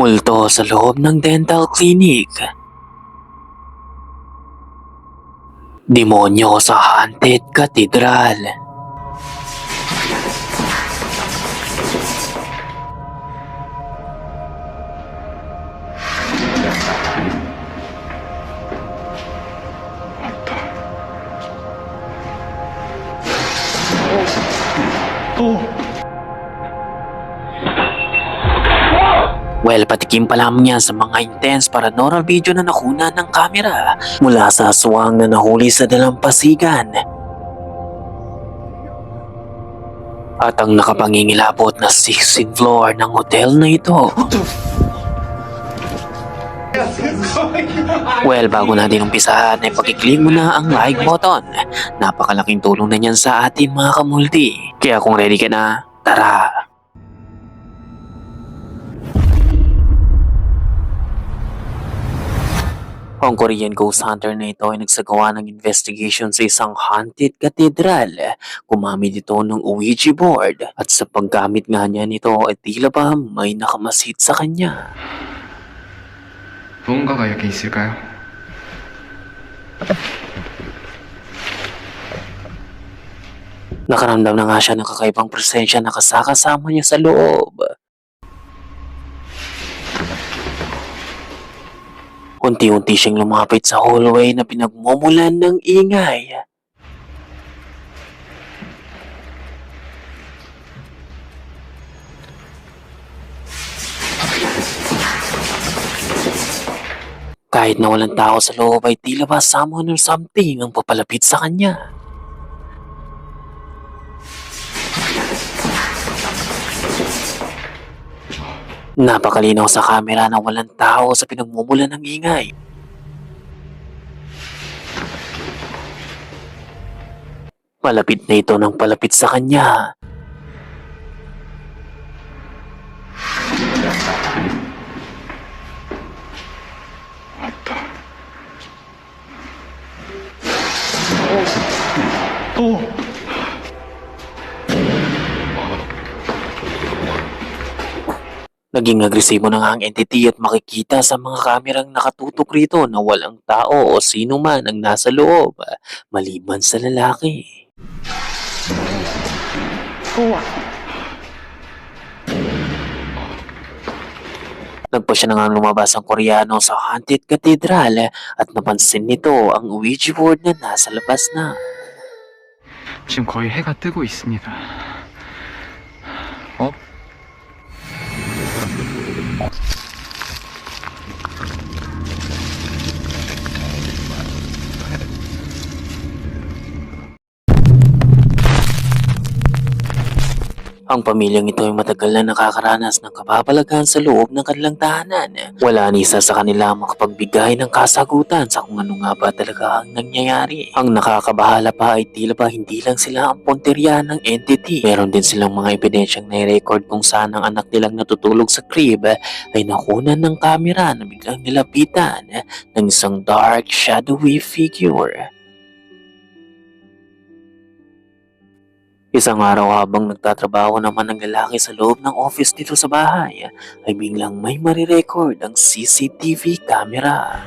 Multo sa loob ng dental clinic. Demonyo sa haunted cathedral. Patikim pa lamang yan sa mga intense paranormal video na nakuna ng kamera mula sa aswang na nahuli sa dalampasigan. At ang nakapangingilabot na 16th floor ng hotel na ito. Well, bago natin umpisahan ay pag-click mo na ang like button. Napakalaking tulong na niyan sa atin mga kamulti. Kaya kung ready ka na, tara! Ang Korean ghost hunter na ito ay nagsagawa ng investigation sa isang haunted cathedral. Gumamit ito ng Ouija board at sa paggamit nga niya nito ay tila ba may nakamasid sa kanya. 무언가가 여기 있을까요? Nakaramdam na nga siya ng kakaibang presensya na kasakasama niya sa loob. Unti-unti siyang lumapit sa hallway na pinagmumulan ng ingay. Kahit na walang tao sa loob ay tila ba someone or something ang papalapit sa kanya. Napakalinaw sa kamera na walang tao sa pinagmumulan ng ingay. Palapit na ito ng palapit sa kanya. 또! Naging agresibo na nga ang entity at makikita sa mga kamerang nakatutok rito na walang tao o sino man ang nasa loob, maliban sa lalaki. Nagpa siya na nga lumabas ang Koreano sa Haunted Cathedral at napansin nito ang Ouija board na nasa labas na. 지금 거의 해가 뜨고 있습니다. 어? more. Ang pamilyang ito ay matagal na nakakaranas ng kababalagan sa loob ng kanilang tahanan. Wala ni isa sa kanila ang makapagbigay ng kasagutan sa kung ano nga ba talaga ang nangyayari. Ang nakakabahala pa ay tila ba hindi lang sila ang punteriya ng entity. Meron din silang mga ebidensyang nai-record kung saan ang anak nilang natutulog sa crib ay nakunan ng kamera na biglang nilapitan ng isang dark shadowy figure. Isang araw habang nagtatrabaho naman ng lalaki sa loob ng office dito sa bahay, ay biglang may marirecord ang CCTV camera.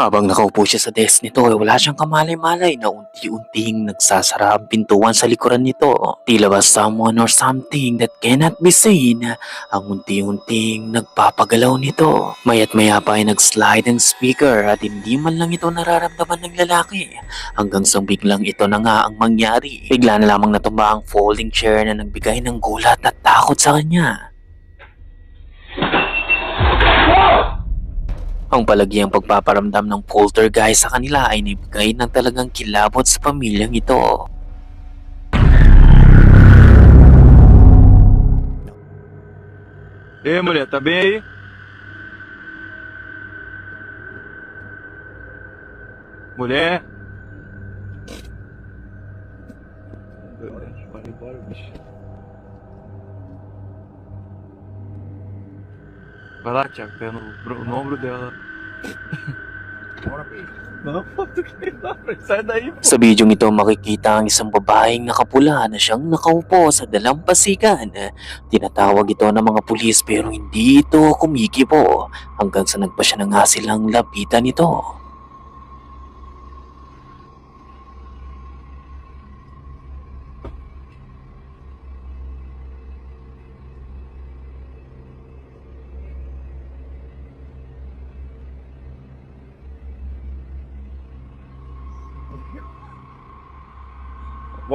Habang nakaupo siya sa desk nito, eh, wala siyang kamalay-malay na unti-unting nagsasara ang pintuan sa likuran nito. Tila ba someone or something that cannot be seen ang unti-unting nagpapagalaw nito. Mayat maya pa ay nag-slide ang speaker at hindi man lang ito nararamdaman ng lalaki. Hanggang sa biglang ito na nga ang mangyari. Bigla na lamang natumba ang folding chair na nagbigay ng gulat at takot sa kanya. Ang palagiang pagpaparamdam ng poltergeist sa kanila ay nibigay ng talagang kilabot sa pamilyang ito. Ei, mulher, tá bem aí? Mulher? Vai lá, Thiago, pega no, no ombro dela. Quer ir lá, velho? Sai daí, pô. Sa bidyong ito makikita ang isang babaeng nakapula na siyang nakaupo sa dalampasigan. Tinatawag ito ng mga pulis pero hindi ito kumikibo hanggang sa nagpa siya na nga silang lapitan ito.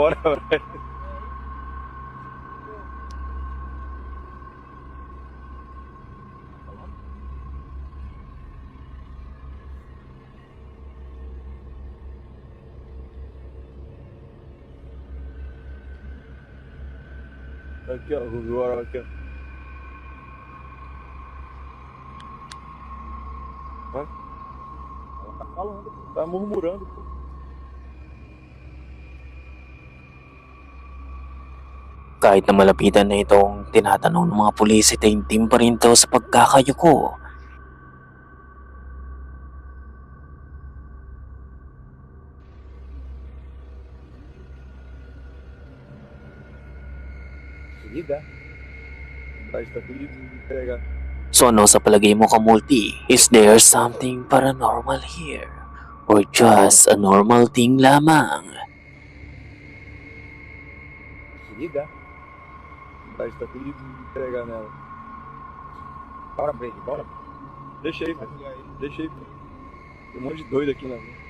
Bora, velho. Aqui, ó, agora aqui, ó. Vai. Ela tá falando, tá murmurando, pô. Kahit na malapitan na itong tinatanong ng mga pulis, itim pa rin to sa pagkakayuko. Liga. Tudo de entregar. So ano sa palagay mo kamulti? Is there something paranormal here? Or just a normal thing lamang? Se liga. Tá tudo de entregar nela. Bora, Brady, bora. Deixa aí, velho. Pô. Tem um monte de doido aqui na rua.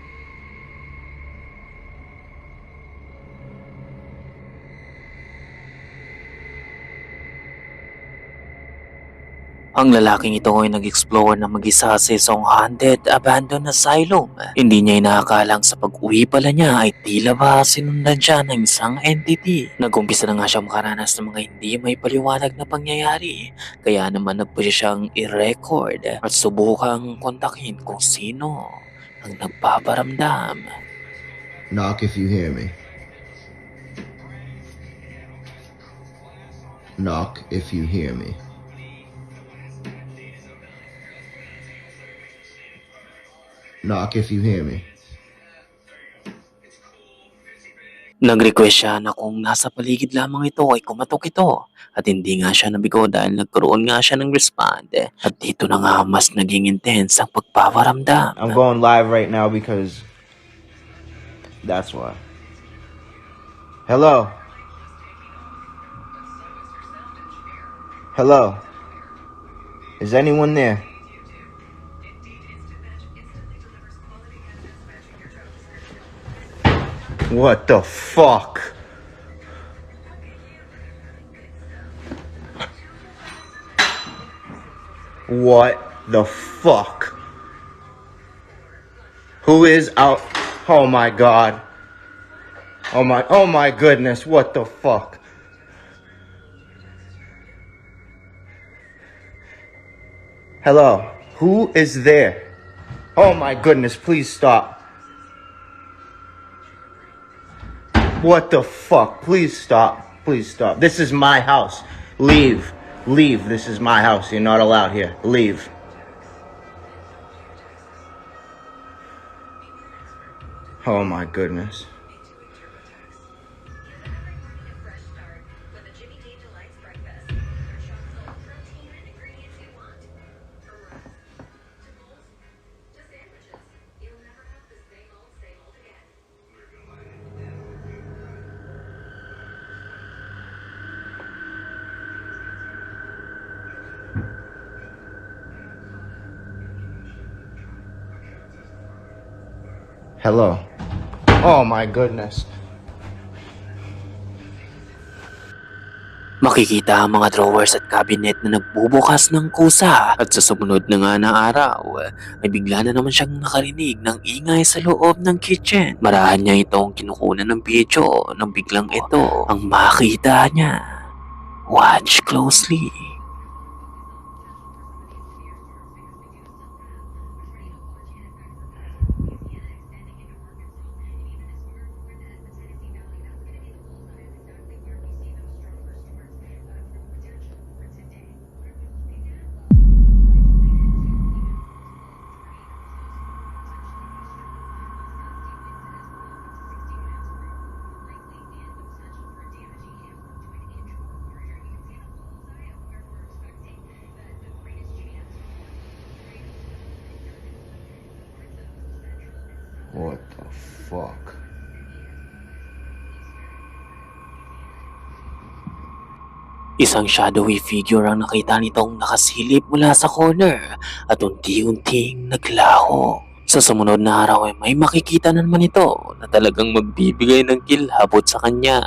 Ang lalaking ito ay nag-explore na mag-isa sa isang haunted abandoned asylum. Hindi niya inakalang sa pag-uwi pala niya ay tila ba sinundan siya ng isang entity. Nagumpisa na nga siya makaranas ng mga hindi may paliwanag na pangyayari. Kaya naman nagpusya siyang i-record at subukang kontakin kung sino ang nagpaparamdam. Knock if you hear me. Knock if you hear me. Knock if you hear me. Nag-request siya na kung nasa paligid lamang ito ay kumatok ito at hindi nga siya nabigo dahil nagkaroon nga siya ng respond at dito na nga mas naging intense ang pagpaparamdam. I'm going live right now because that's why. Hello. Hello. Is anyone there? What the fuck? What the fuck? Who is out? Oh my god. Oh my, oh my goodness, what the fuck? Hello, who is there? Oh my goodness, please stop. What the fuck? Please stop. Please stop. This is my house. Leave. Leave. This is my house. You're not allowed here. Leave. Oh my goodness. Hello. Oh my goodness. Makikita ang mga drawers at cabinet na nagbubukas ng kusa at sa sumunod na nga na araw ay bigla na naman siyang nakarinig ng ingay sa loob ng kitchen. Marahan niya itong kinukunan ng video nang biglang ito ang makita niya. Watch closely. What the fuck? Isang shadowy figure ang nakita nitong nakasilip mula sa corner at unti-unting naglaho. Sa sumunod na araw ay may makikita na naman ito na talagang magbibigay ng kilabot sa kanya.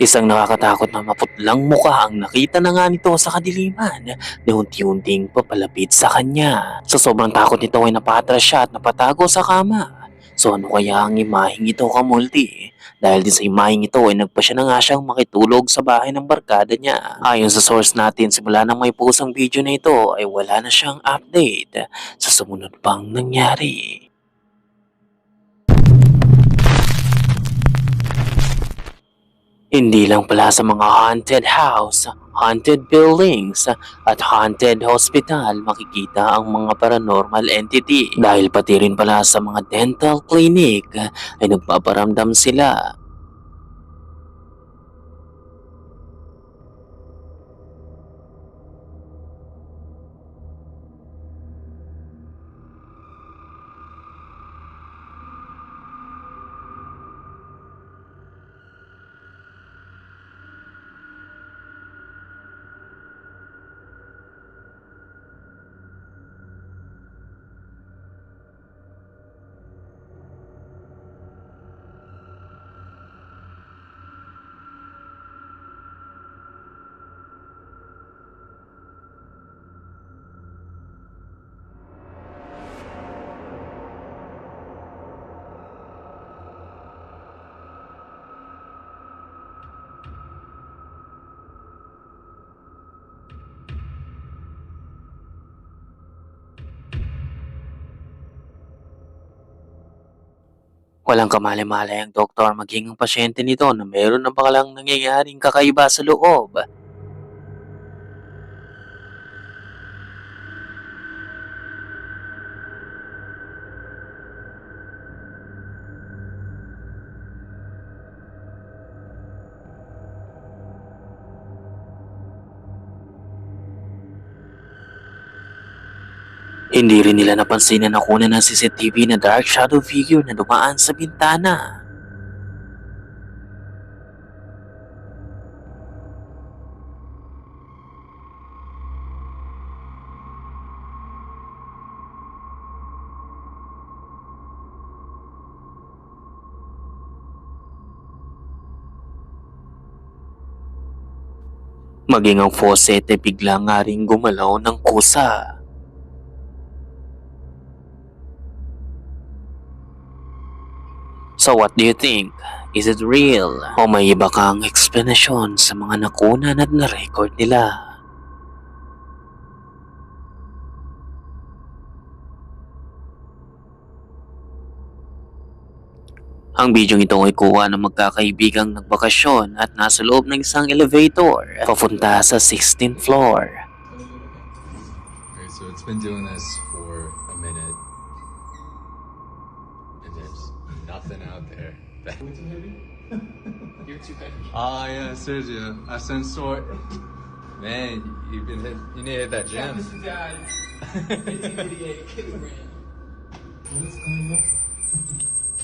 Isang nakakatakot na maputlang mukha ang nakita na nga nito sa kadiliman na unti-unting papalapit sa kanya. Sa sobrang takot nito ay napatras siya at napatago sa kama. So ano kaya ang imaheng ito kamulti? Dahil din sa imaheng ito ay nagpa siya na nga siyang makitulog sa bahay ng barkada niya. Ayon sa source natin, simula nang may pusang video na ito ay wala na siyang update sa sumunod pang nangyari. Hindi lang pala sa mga haunted house, haunted buildings, at haunted hospital makikita ang mga paranormal entity. Dahil pati rin pala sa mga dental clinic ay nagpaparamdam sila. Walang kamali-malay ang doktor maging ang pasyente nito na meron ng bakalang nangyayaring kakaiba sa loob. Hindi rin nila napansin na nakunan ng CCTV na dark shadow figure na dumaan sa bintana. Maging ang faucet ay bigla nga rin gumalaw ng kusa. So what do you think? Is it real? O may iba kang explanation sa mga nakunan at na-record nila? Ang bidyong ito ay kuha ng magkakaibigang nagbakasyon at nasa loob ng isang elevator papunta sa 16th floor. Okay, so it's been doing this for a minute. Nothing out there. You're too heavy. Ah, yeah, Sergio. Ascensor. Man, you've been hit, you need to hit that gym.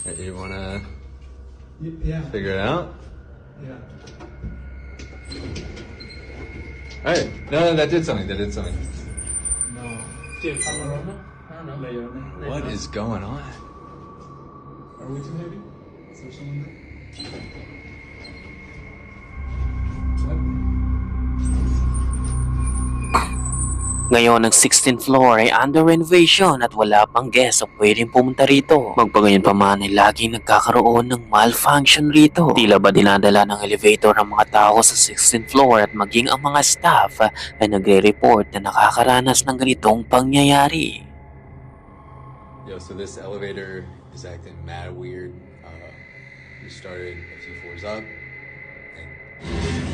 Hey, You wanna figure it out? Yeah. Hey, no, no, that did something. That did something. No. What is going on? Ngayon ang 16th floor ay under renovation at wala pang guest o pwedeng pumunta rito. Magpagayon pa man ay laging nagkakaroon ng malfunction rito. Tila ba dinadala ng elevator ang mga tao sa 16th floor at maging ang mga staff ay nagre-report na nakakaranas ng ganitong pangyayari. Yo, so this elevator is acting mad weird. Uh, we started a few floors up, and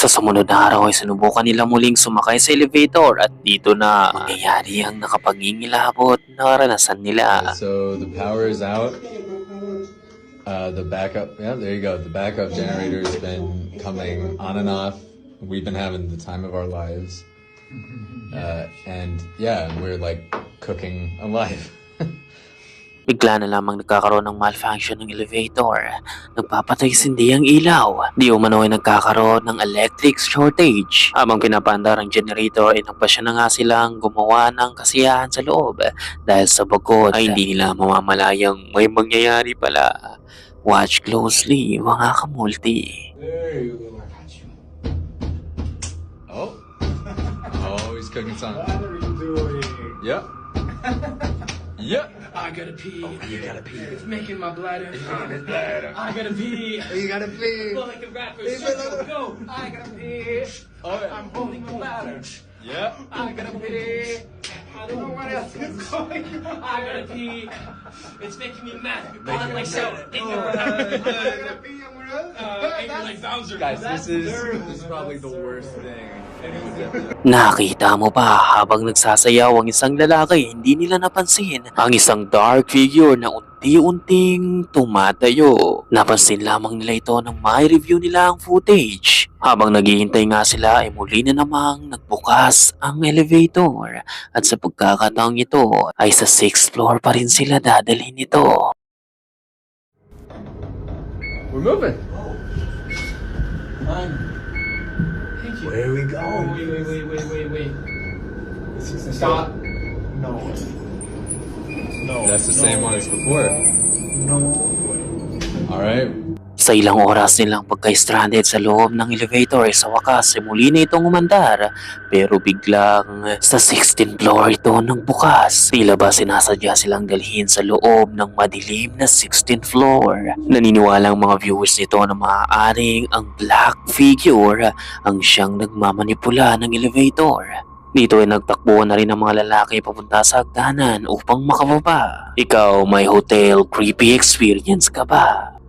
Sa sumunod na araw ay sinubukan nila muling sumakay sa elevator at dito na mangyayari ang nakapangingilabot na karanasan nila. so the power is out. Uh, the backup, yeah, there you go. The backup generator has been coming on and off. We've been having the time of our lives, uh, and yeah, we're like cooking alive. Bigla na lamang nagkakaroon ng malfunction ng elevator. Nagpapatay sindi ang ilaw. Di umano ay nagkakaroon ng electric shortage. Habang pinapandar ang generator ay nagpasya na nga silang gumawa ng kasiyahan sa loob. Dahil sa bagot ay hindi nila mamamalayang may mangyayari pala. Watch closely mga kamulti. Oh, oh, he's cooking something. Yep. Yep. I gotta pee. Oh, you gotta pee. It's making my bladder. It's making his bladder. I gotta pee. You gotta pee. Go like the rappers. Go, go. I gotta pee. I'm holding my bladder. Yep. I gotta pee. I don't know what else is going on. I gotta pee. It's making me mad. Like so. Ignorant. Uh, like Bowser. Guys, this is this is probably the worst thing. Nakita mo ba habang nagsasayaw ang isang lalaki hindi nila napansin ang isang dark figure na unti-unting tumatayo. Napansin lamang nila ito nang may review nila ang footage. Habang naghihintay nga sila ay muli na namang nagbukas ang elevator at sa pagkakataong ito ay sa 6th floor pa rin sila dadalhin ito. We're moving. Where are we going? Wait, wait, wait, wait, wait, wait. Stop. No. No. That's the same one as before. No. All right. Sa ilang oras nilang pagka-stranded sa loob ng elevator sa wakas ay muli na itong umandar pero biglang sa 16th floor ito nang bukas. Tila ba sinasadya silang dalhin sa loob ng madilim na 16th floor. Naniniwala ang mga viewers nito na maaaring ang black figure ang siyang nagmamanipula ng elevator. Dito ay nagtakbo na rin ang mga lalaki papunta sa hagdanan upang makababa. Ikaw may hotel creepy experience ka ba?